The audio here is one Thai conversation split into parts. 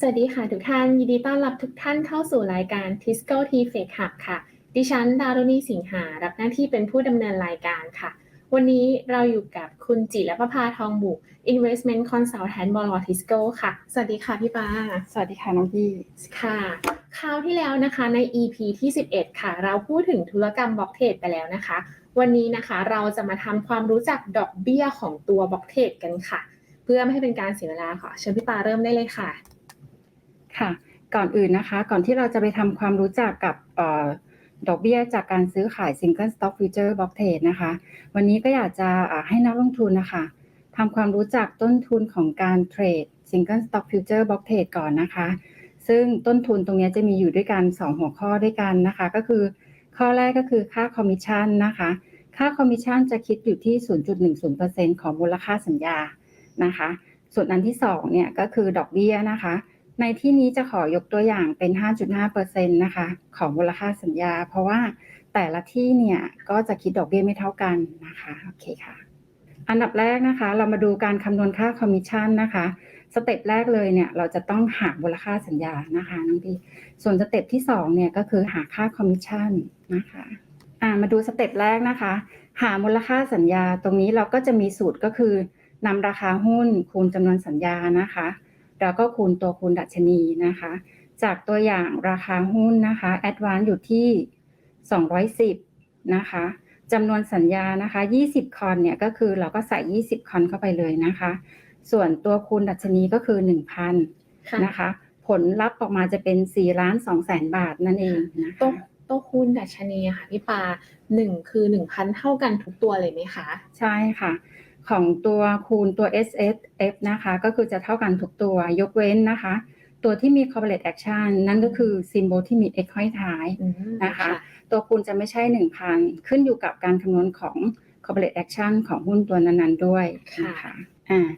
สวัสดีค่ะทุกท่าน ยินดีต้อนรับทุกท่านเข้าสู่รายการ Tisco T f a k e Hub ค่ะ ดิฉันดารุณีสิงหา รับหน้าที่เป็นผู้ดำเนินรายการค่ะ วันนี้เราอยู่กับคุณจิรประภาทองบุก Investment Consultant บลทิสโกค่ะ สวัสดีค่ะพี่ปาสวัสดีค่ะน้องพี่ค่ะ คราวที่แล้วนะคะใน EP ที่ 11 ค่ะ เราพูดถึงธุรกรรมบล็อกเทรดไปแล้วนะคะ วันนี้นะคะเราจะมาทำความรู้จักดอกเบี้ยของตัวบล็อกเทรดกันค่ะ เพื่อไม่ให้เป็นการเสียเวลาขอเชิญพี่ปาเริ่มได้เลยค่ะ ค่ะ ก่อนอื่นนะคะ ก่อนที่เราจะไปทำความรู้จักกับดอกเบี้ยจากการซื้อขาย Single Stock Future Block Trade นะคะ วันนี้ก็อยากจะให้นักลงทุนนะคะทำความรู้จักต้นทุนของการเทรด Single Stock Future Block Trade ก่อนนะคะ ซึ่งต้นทุนตรงนี้จะมีอยู่ด้วยกัน 2 หัวข้อด้วยกันนะคะ ก็คือข้อแรกก็คือค่าคอมมิชชั่นนะคะ ค่าคอมมิชชั่นจะคิดอยู่ที่ 0.10%ของมูลค่าสัญญานะคะ ส่วนอันที่2เนี่ยก็คือดอกเบี้ยนะคะ ในที่นี้จะขอยกตัวอย่างเป็น 5.5%นะคะของมูลค่าสัญญา เพราะว่าแต่ละที่เนี่ยก็จะคิดดอกเบี้ยไม่เท่ากันนะคะโอเคค่ะ อันดับแรกนะคะ เรามาดูการคำนวณค่าคอมมิชชั่นนะคะสเต็ปแรกเลยเนี่ยเราจะต้องหามูลค่าสัญญานะคะน้องพี่ส่วนสเต็ปที่2เนี่ยก็คือหาค่าคอมมิชชั่นนะคะอ่ามาดูสเต็ปแรกนะคะ หามูลค่าสัญญาตรงนี้เราก็จะมีสูตรก็คือนำราคาหุ้นคูณจำนวนสัญญานะคะ แล้วก็คูณตัวคูณดัชนีนะคะ จากตัวอย่างราคาหุ้นนะคะแอดวานอยู่ที่ 210 นะคะจำนวนสัญญานะคะ 20 คอนเนี่ยก็คือเราก็ใส่ 20 คอนเข้าไปเลยนะคะ ส่วนตัวคูณดัชนีก็คือ 1,000ค่ะนะคะ ผลลัพธ์ออกมาจะเป็น4ล้าน2แสนบาทนั่นเองนะโต๊ะคะโต๊ะคูณดัชนีอะค่ะพี่ปาหนึ่งคือหนึ่งพันเท่ากันทุกตัวเลยไหมคะ ใช่ค่ะ ของตัวคูณตัว S S F นะคะ ก็คือจะเท่ากันทุกตัวยกเว้นนะคะ ตัวที่มี correlate action นั่นก็คือ symbol ที่มี x ห้อยท้ายอืมนะคะ ตัวคูณจะไม่ใช่ 1,000 ขึ้นอยู่กับการคำนวณของ correlate action ของหุ้นตัวนั้นๆด้วยนะคะอ่า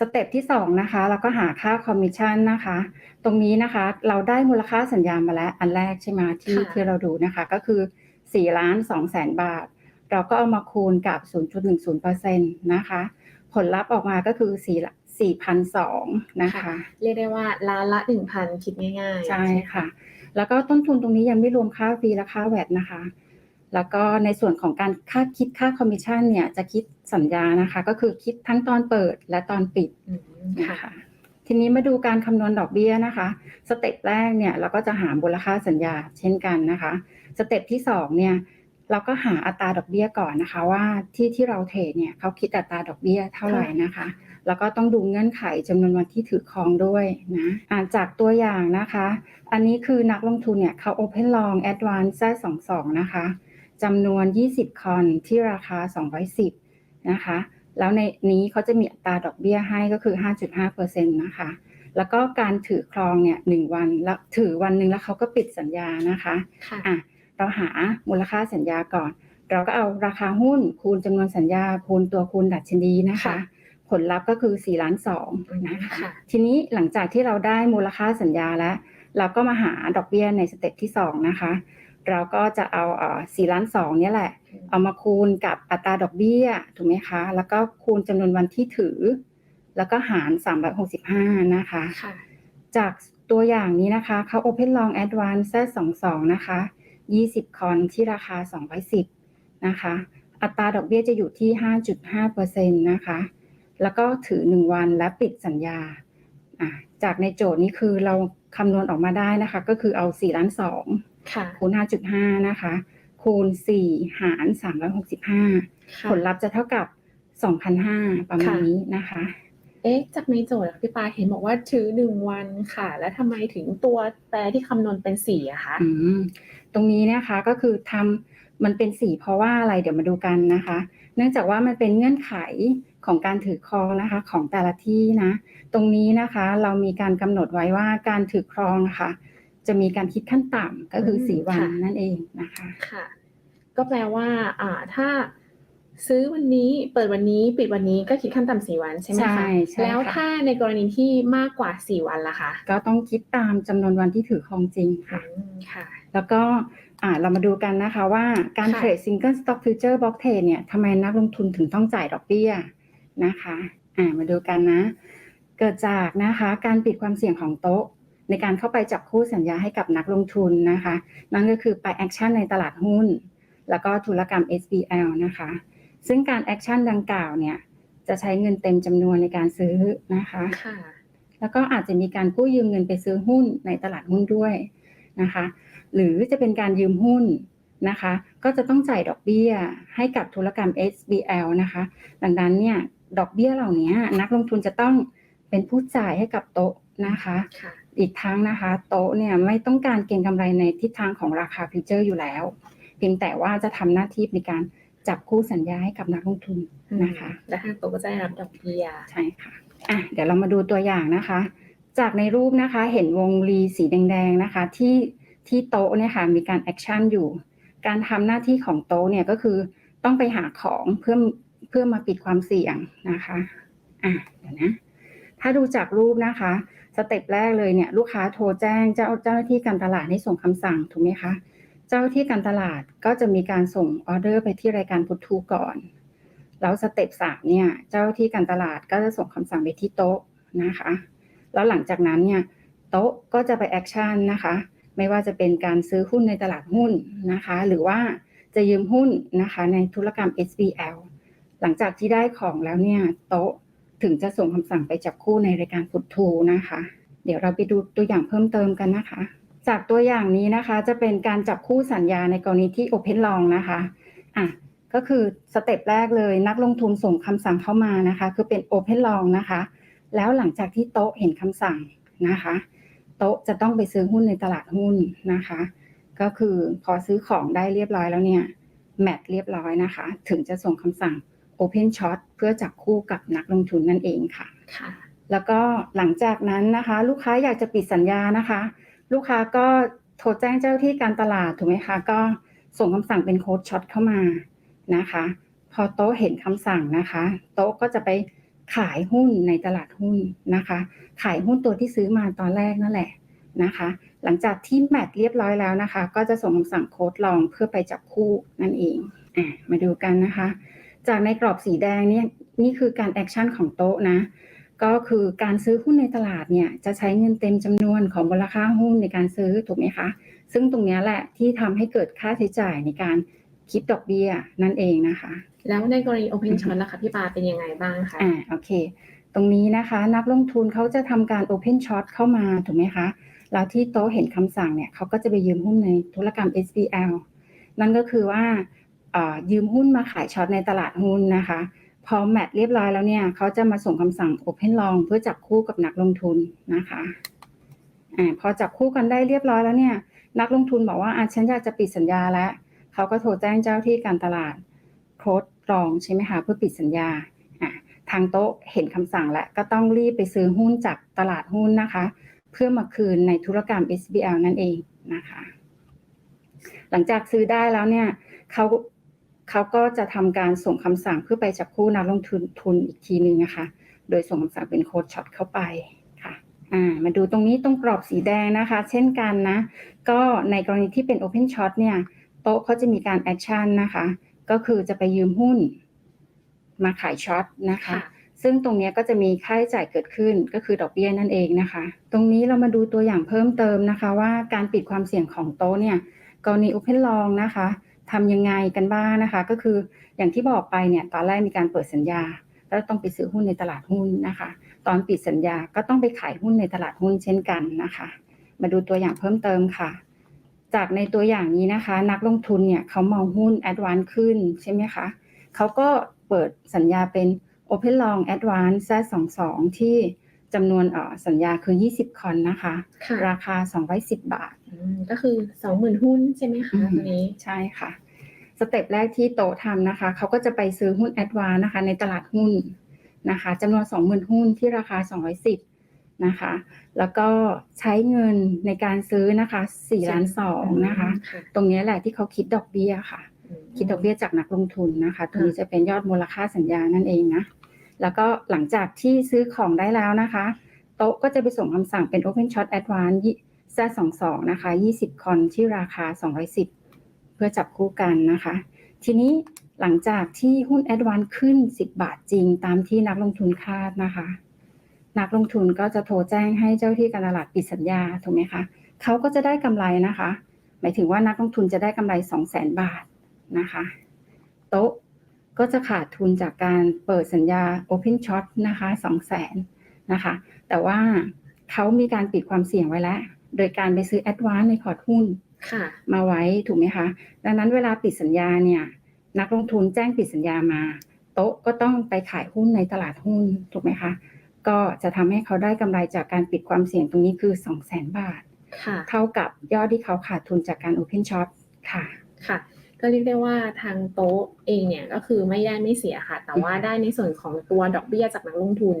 สเต็ปที่2นะคะเราก็หาค่า commission นะคะ ตรงนี้นะคะเราได้มูลค่าสัญญามาแล้วอันแรกใช่ไหมที่ที่เราดูนะคะ ก็คือ4ล้าน2แสนบาท เราก็เอามาคูณกับ 0.10%นะคะ ผลลัพธ์ออกมาก็คือ4 4,002นะคะ เรียกได้ว่าล้านละหนึ่งพันคิดง่ายๆ ใช่ค่ะ แล้วก็ต้นทุนตรงนี้ยังไม่รวมค่าฟรีและค่าแวดนะคะ แล้วก็ในส่วนของการค่าคิดค่าคอมมิชชั่นเนี่ยจะคิดสัญญานะคะ ก็คือคิดทั้งตอนเปิดและตอนปิดอืมนะค่ะคะทีนี้มาดูการคำนวณดอกเบี้ยนะคะ สเต็ปแรกเนี่ยเราก็จะหามูลค่าสัญญาเช่นกันนะคะ สเต็ปที่สองเนี่ย เราก็หาอัตราดอกเบี้ยก่อนนะคะ ว่าที่ที่เราเทรดเนี่ยเขาคิดอัตราดอกเบี้ยเท่าไหร่นะคะ แล้วก็ต้องดูเงื่อนไขจำนวนวันที่ถือครองด้วยนะอ่านจากตัวอย่างนะคะ อันนี้คือนักลงทุนเนี่ยเขา Open Long Advance ได้22 นะคะจำนวน 20 คอนที่ราคา 210 นะคะ แล้วในนี้เขาจะมีอัตราดอกเบี้ยให้ก็คือ 5.5%นะคะ แล้วก็การถือครองเนี่ยหนึ่งวันแล้วถือวันหนึ่งแล้วเขาก็ปิดสัญญานะคะค่ะอะ เราหามูลค่าสัญญาก่อน เราก็เอาราคาหุ้นคูณจำนวนสัญญาคูณตัวคูณดัชนีนะคะค่ะผลลัพธ์ก็คือ4ล้าน2นะคะค่ะทีนี้หลังจากที่เราได้มูลค่าสัญญาแล้ว เราก็มาหาดอกเบี้ยในสเต็ปที่ 2 นะคะ เราก็จะเอาเอ่อ4ล้าน2เนี่ยแหละ เอามาคูณกับอัตราดอกเบี้ยถูกไหมคะ แล้วก็คูณจำนวนวันที่ถือ แล้วก็หาร 365 นะคะค่ะจากตัวอย่างนี้นะคะเขา Open Long Advance 22นะคะ 20 คอนที่ราคา 210 นะคะ อัตราดอกเบี้ยจะอยู่ที่ 5.5%นะคะ แล้วก็ถือ 1 วันและปิดสัญญาอะจากในโจทย์นี้คือเราคำนวณออกมาได้นะคะ ก็คือเอา4ล้าน2ค่ะคูณ 5.5 นะคะ คูณ 4 หาร 365ค่ะผลลัพธ์จะเท่ากับ 2,500 ประมาณค่ะนี้นะคะ เอ๊ะ จากในโจทย์อะพี่ปาเห็นบอกว่าถือหนึ่งวันค่ะ แล้วทำไมถึงตัวแปรที่คำนวณเป็นสี่อะคะอืมตรงนี้นะคะก็คือทำมันเป็นสีเพราะว่าอะไรเดี๋ยวมาดูกันนะคะ เนื่องจากว่ามันเป็นเงื่อนไขของการถือครองนะคะ ของแต่ละที่นะ ตรงนี้นะคะเรามีการกำหนดไว้ว่าการถือครองนะคะจะมีการคิดขั้นต่ำก็คือสี่วันนั่นเองนะคะ ค่ะ ก็แปลว่า อ่า ถ้า ซื้อวันนี้เปิดวันนี้ปิดวันนี้ก็คิดขั้นต่ำสี่วันใช่ไหมใช่คะใช่แล้วค่ะ ถ้าในกรณีที่มากกว่าสี่วันล่ะคะก็ต้องคิดตามจำนวนวันที่ถือครองจริงอืค่ะมค่ะ แล้วก็อ่าเรามาดูกันนะคะว่าการค่ะ เทรด Single Stock Future Block Trade เนี่ยทำไมนักลงทุนถึงต้องจ่ายดอกเบี้ยนะคะอ่ามาดูกันนะ เกิดจากนะคะการปิดความเสี่ยงของโต๊ะ ในการเข้าไปจับคู่สัญญาให้กับนักลงทุนนะคะ นั่นก็คือไปแอคชั่นในตลาดหุ้น แล้วก็ธุรกรรม SBL นะคะ ซึ่งการแอคชั่นดังกล่าวเนี่ย จะใช้เงินเต็มจำนวนในการซื้อนะคะค่ะแล้วก็อาจจะมีการกู้ยืมเงินไปซื้อหุ้นในตลาดหุ้นด้วยนะคะ หรือจะเป็นการยืมหุ้นนะคะ ก็จะต้องจ่ายดอกเบี้ยให้กับธุรกรรม SBL นะคะ ดังนั้นเนี่ยดอกเบี้ยเหล่านี้นักลงทุนจะต้องเป็นผู้จ่ายให้กับโต๊ะนะคะค่ะอีกทั้งนะคะ โต๊ะเนี่ยไม่ต้องการเก็งกำไรในทิศทางของราคาฟิวเจอร์อยู่แล้ว เพียงแต่ว่าจะทำหน้าที่ในการ จับคู่สัญญาให้กับนักลงทุนนะคะและทางโต๊ะก็จะได้รับดอกเบี้ยใช่ค่ะอะ เดี๋ยวเรามาดูตัวอย่างนะคะ จากในรูปนะคะ เห็นวงรีสีแดงๆนะคะ ที่ที่โต๊ะเนี่ยค่ะมีการแอคชั่นอยู่ การทำหน้าที่ของโต๊ะเนี่ยก็คือต้องไปหาของเพื่อเพื่อมาปิดความเสี่ยงนะคะอะเดี๋ยวนะถ้าดูจากรูปนะคะสเต็ปแรกเลยเนี่ย ลูกค้าโทรแจ้งเจ้าเจ้าหน้าที่การตลาดให้ส่งคำสั่งถูกไหมคะ เจ้าที่การตลาดก็จะมีการส่งออเดอร์ไปที่รายการพุททูก่อน แล้วสเต็ปสามเนี่ย เจ้าที่การตลาดก็จะส่งคำสั่งไปที่โต๊ะนะคะ แล้วหลังจากนั้นเนี่ยโต๊ะก็จะไปแอคชั่นนะคะ ไม่ว่าจะเป็นการซื้อหุ้นในตลาดหุ้นนะคะ หรือว่าจะยืมหุ้นนะคะ ในธุรกรรม SBL หลังจากที่ได้ของแล้วเนี่ย โต๊ะถึงจะส่งคำสั่งไปจับคู่ในรายการพุททูนะคะ เดี๋ยวเราไปดูตัวอย่างเพิ่มเติมกันนะคะ จากตัวอย่างนี้นะคะจะเป็นการจับคู่สัญญาในกรณีที่ Open Long นะคะอะก็คือสเต็ปแรกเลยนักลงทุนส่งคำสั่งเข้ามานะคะ คือเป็น Open Long นะคะ แล้วหลังจากที่โต๊ะเห็นคำสั่งนะคะ โต๊ะจะต้องไปซื้อหุ้นในตลาดหุ้นนะคะ ก็คือพอซื้อของได้เรียบร้อยแล้วเนี่ยแมทเรียบร้อยนะคะ ถึงจะส่งคำสั่ง Open Short เพื่อจับคู่กับนักลงทุนนั่นเองค่ะค่ะ แล้วก็หลังจากนั้นนะคะ ลูกค้าอยากจะปิดสัญญานะคะ ลูกค้าก็โทรแจ้งเจ้าที่การตลาดถูกไหมคะ ก็ส่งคำสั่งเป็นโค้ดช็อตเข้ามานะคะ พอโต๊ะเห็นคำสั่งนะคะ โต๊ะก็จะไปขายหุ้นในตลาดหุ้นนะคะ ขายหุ้นตัวที่ซื้อมาตอนแรกนั่นแหละนะคะ หลังจากที่แมทเรียบร้อยแล้วนะคะ ก็จะส่งคำสั่งโค้ดลองเพื่อไปจับคู่นั่นเองอะมาดูกันนะคะ จากในกรอบสีแดงเนี่ยนี่คือการแอคชั่นของโต๊ะนะ ก็คือการซื้อหุ้นในตลาดเนี่ยจะใช้เงินเต็มจำนวนของมูลค่าหุ้นในการซื้อถูกไหมคะ ซึ่งตรงเนี้ยแหละที่ทำให้เกิดค่าใช้จ่ายในการคิดดอกเบี้ยนั่นเองนะคะ แล้วในกรณี Open Short ล่ะคะพี่ปาเป็นยังไงบ้างคะอ่าโอเค ตรงนี้นะคะ นักลงทุนเขาจะทำการ Open Short เข้ามาถูกไหมคะแล้วที่โต๊ะเห็นคำสั่งเนี่ยเขาก็จะไปยืมหุ้นในธุรกรรม SBL นั่นก็คือว่าเอ่อยืมหุ้นมาขายช็อตในตลาดหุ้นนะคะ พอแมทเรียบร้อยแล้วเนี่ยเขาจะมาส่งคำสั่ง Open Long เพื่อจับคู่กับนักลงทุนนะคะอ่าพอจับคู่กันได้เรียบร้อยแล้วเนี่ย นักลงทุนบอกว่าอะฉันอยากจะปิดสัญญาแล้วเขาก็โทรแจ้งเจ้าที่การตลาดโค้ดรองใช่ไหมคะเพื่อปิดสัญญาอะทางโต๊ะเห็นคำสั่งแล้วก็ต้องรีบไปซื้อหุ้นจากตลาดหุ้นนะคะ เพื่อมาคืนในธุรกรรม SBL นั่นเองนะคะ หลังจากซื้อได้แล้วเนี่ยเขา เขาก็จะทำการส่งคำสั่งเพื่อไปจับคู่นักลงทุนทุนอีกทีหนึ่งนะคะ โดยส่งคำสั่งเป็นโค้ดช็อตเข้าไปค่ะอ่ามาดูตรงนี้ตรงกรอบสีแดงนะคะ เช่นกันนะ ก็ในกรณีที่เป็น Open Shot เนี่ยโต๊ะเขาจะมีการแอคชั่นนะคะ ก็คือจะไปยืมหุ้นมาขายช็อตนะคะ ซึ่งตรงนี้ก็จะมีค่าใช้จ่ายเกิดขึ้นก็คือดอกเบี้ยนั่นเองนะคะ ตรงนี้เรามาดูตัวอย่างเพิ่มเติมนะคะ ว่าการปิดความเสี่ยงของโต๊ะเนี่ยกรณี Open Long นะคะ ทำยังไงกันบ้างนะคะ ก็คืออย่างที่บอกไปเนี่ยตอนแรกมีการเปิดสัญญาแล้วต้องไปซื้อหุ้นในตลาดหุ้นนะคะ ตอนปิดสัญญาก็ต้องไปขายหุ้นในตลาดหุ้นเช่นกันนะคะ มาดูตัวอย่างเพิ่มเติมค่ะ จากในตัวอย่างนี้นะคะ นักลงทุนเนี่ยเขามองหุ้นแอดวานซ์ขึ้นใช่ไหมคะเขาก็เปิดสัญญาเป็น Open Long Advance Z22 ที่ จำนวนเอ่อสัญญาคือ 20 คอนนะคะค่ะราคา 210 บาทอืมก็คือสองหมื่นหุ้นใช่ไหมคะอืมตัวนี้ ใช่ค่ะ สเต็ปแรกที่โตะทำนะคะ เขาก็จะไปซื้อหุ้นแอดวานนะคะ ในตลาดหุ้นนะคะจำนวน 20,000 หุ้นที่ราคา 210 นะคะ แล้วก็ใช้เงินในการซื้อนะคะ4ล้าน2นะคะค่ะตรงนี้แหละที่เขาคิดดอกเบี้ยค่ะ คิดดอกเบี้ยจากนักลงทุนนะคะตัวนี้จะเป็นยอดมูลค่าสัญญานั่นเองนะ แล้วก็หลังจากที่ซื้อของได้แล้วนะคะ โต๊ะก็จะไปส่งคำสั่งเป็น Open Shot Advance Z22 นะคะ20 คอนที่ราคา 210 เพื่อจับคู่กันนะคะ ทีนี้หลังจากที่หุ้น Advance ขึ้น 10 บาทจริงตามที่นักลงทุนคาดนะคะ นักลงทุนก็จะโทรแจ้งให้เจ้าที่การตลาดปิดสัญญาถูกไหมคะเขาก็จะได้กำไรนะคะ หมายถึงว่านักลงทุนจะได้กำไร 2 0 0 0 0 0 บาทนะคะ โต๊ะ ก็จะขาดทุนจากการเปิดสัญญา Open Short นะคะ2 0 0 0 0 0นะคะ แต่ว่าเขามีการปิดความเสี่ยงไว้แล้ว โดยการไปซื้อ Advance ในพอร์ตหุ้นค่ะมาไว้ถูกไหมคะ ดังนั้นเวลาปิดสัญญาเนี่ย นักลงทุนแจ้งปิดสัญญามา โต๊ะก็ต้องไปขายหุ้นในตลาดหุ้นถูกไหมคะ ก็จะทำให้เขาได้กำไรจากการปิดความเสี่ยงตรงนี้คือ2 0 0 0 0 0 บาทค่ะเท่ากับยอดที่เขาขาดทุนจากการ Open Shop ค่ะ ค่ะ ก็เรียกได้ว่าทางโต๊ะเองเนี่ยก็คือไม่ได้ไม่เสียค่ะ แต่ว่าได้ในส่วนของตัวดอกเบี้ยจากนักลงทุน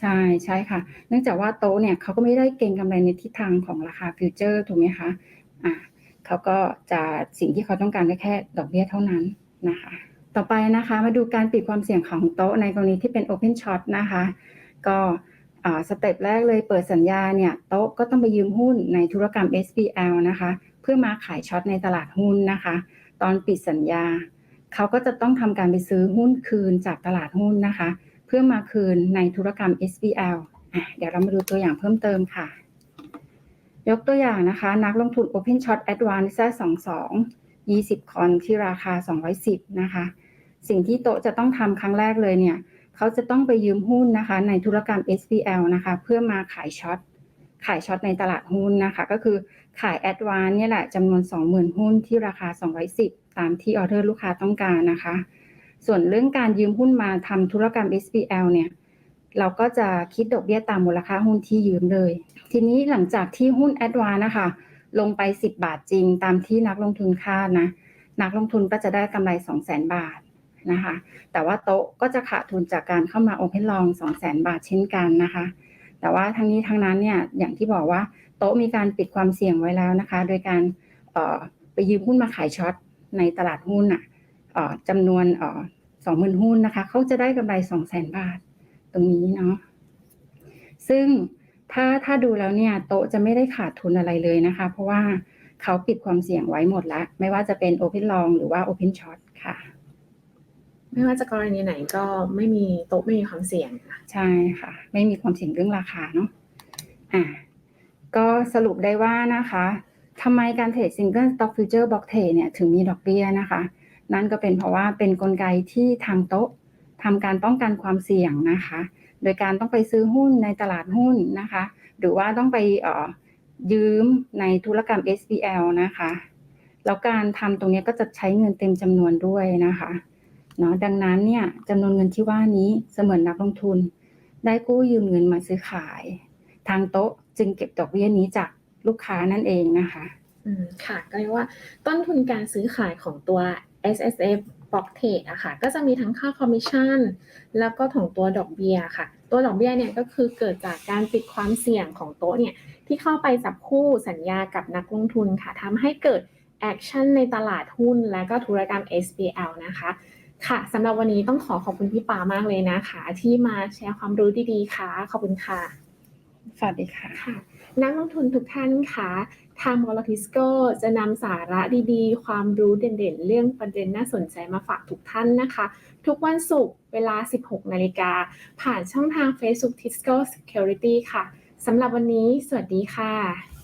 ใช่ใช่ค่ะ เนื่องจากว่าโต๊ะเนี่ยเขาก็ไม่ได้เก็งกำไรในทิศทางของราคาฟิวเจอร์ถูกไหมคะอ่าเขาก็จะสิ่งที่เขาต้องการก็แค่ดอกเบี้ยเท่านั้นนะคะ ต่อไปนะคะมาดูการปิดความเสี่ยงของโต๊ะในกรณีที่เป็น Open Short นะคะ ก็สเต็ปแรกเลยเปิดสัญญาเนี่ยโต๊ะก็ต้องไปยืมหุ้นในธุรกรรม SBL นะคะ เพื่อมาขายช็อตในตลาดหุ้นนะคะ ตอนปิดสัญญา เขาก็จะต้องทำการไปซื้อหุ้นคืนจากตลาดหุ้นนะคะ เพื่อมาคืนในธุรกรรม SBL เดี๋ยวเรามาดูตัวอย่างเพิ่มเติมค่ะ ยกตัวอย่างนะคะ นักลงทุน Open Short Advanced 22 20 คอนที่ราคา 210 นะคะ สิ่งที่โต๊ะจะต้องทำครั้งแรกเลยเนี่ย เขาจะต้องไปยืมหุ้นนะคะ ในธุรกรรม SBL นะคะ เพื่อมาขายช็อต ขายช็อตในตลาดหุ้นนะคะ ก็คือ ขาย Advance เนี่ยแหละจำนวน 20,000 หุ้นที่ราคา 210 ตามที่ออเดอร์ลูกค้าต้องการนะคะ ส่วนเรื่องการยืมหุ้นมาทำธุรกรรม SBL เนี่ยเราก็จะคิดดอกเบี้ยตามมูลค่าหุ้นที่ยืมเลย ทีนี้หลังจากที่หุ้น Advance นะคะลงไป 10 บาทจริงตามที่นักลงทุนคาดนะ นักลงทุนก็จะได้กำไร 200,000บาทนะคะ แต่ว่าโต๊ะก็จะขาดทุนจากการเข้ามา Open Long 200,000บาทเช่นกันนะคะ แต่ว่าทั้งนี้ทั้งนั้นเนี่ยอย่างที่บอกว่าโต๊ะมีการปิดความเสี่ยงไว้แล้วนะคะ โดยการไปยืมหุ้นมาขายช็อตในตลาดหุ้นอะจำนวนเอ่อ20,000หุ้นนะคะเขาจะได้กำไร200,000บาทตรงนี้เนาะซึ่งถ้าถ้าดูแล้วเนี่ยโต๊ะจะไม่ได้ขาดทุนอะไรเลยนะคะ เพราะว่าเขาปิดความเสี่ยงไว้หมดแล้ว ไม่ว่าจะเป็น Open Long หรือว่า Open Short ค่ะ ไม่ว่าจะกรณีไหนก็ไม่มีโต๊ะไม่มีความเสี่ยงค่ะใช่ค่ะ ไม่มีความเสี่ยงเรื่องราคาเนาะอะก็สรุปได้ว่านะคะทำไมการเทรด Single Stock Future Block Trade เนี่ยถึงมีดอกเบี้ยนะคะ นั่นก็เป็นเพราะว่าเป็นนกลไกที่ทางโต๊ะทำการป้องกันความเสี่ยงนะคะ โดยการต้องไปซื้อหุ้นในตลาดหุ้นนะคะ หรือว่าต้องไปอ่อยืมในธุรกรรม SBL นะคะ แล้วการทำตรงนี้ก็จะใช้เงินเต็มจำนวนด้วยนะคะ เนาะดังนั้นเนี่ยจำนวนเงินที่ว่านี้เสมือนนักลงทุน ได้กู้ยืมเงินมาซื้อขาย ทางโต๊ะจึงเก็บดอกเบี้ยนี้จากลูกค้านั่นเองนะคะอืมค่ะก็เรียกว่าต้นทุนการซื้อขายของตัว S S F Block Trade อะค่ะก็จะมีทั้งค่าคอมมิชชั่น แล้วก็ของตัวดอกเบี้ยค่ะ ตัวดอกเบี้ยเนี่ยก็คือเกิดจากการปิดความเสี่ยงของโต๊ะเนี่ยที่เข้าไปจับคู่สัญญากับนักลงทุนค่ะทำให้เกิดแอคชั่นในตลาดหุ้นและก็ธุรกรรม SBL นะคะ ค่ะสำหรับวันนี้ต้องขอขอบคุณพี่ปามากเลยนะคะ ที่มาแชร์ความรู้ดีๆ ค่ะ ขอบคุณค่ะ สวัสดีค่ะค่ะนักลงทุนทุกท่านคะทางวอลทิสโกจะนำสาระดีๆ ความรู้เด่นๆ เรื่องประเด็นน่าสนใจมาฝากทุกท่านนะคะ ทุกวันศุกร์เวลา 16 นาฬิกา ผ่านช่องทาง Facebook Tisco Security ค่ะสำหรับวันนี้ สวัสดีค่ะ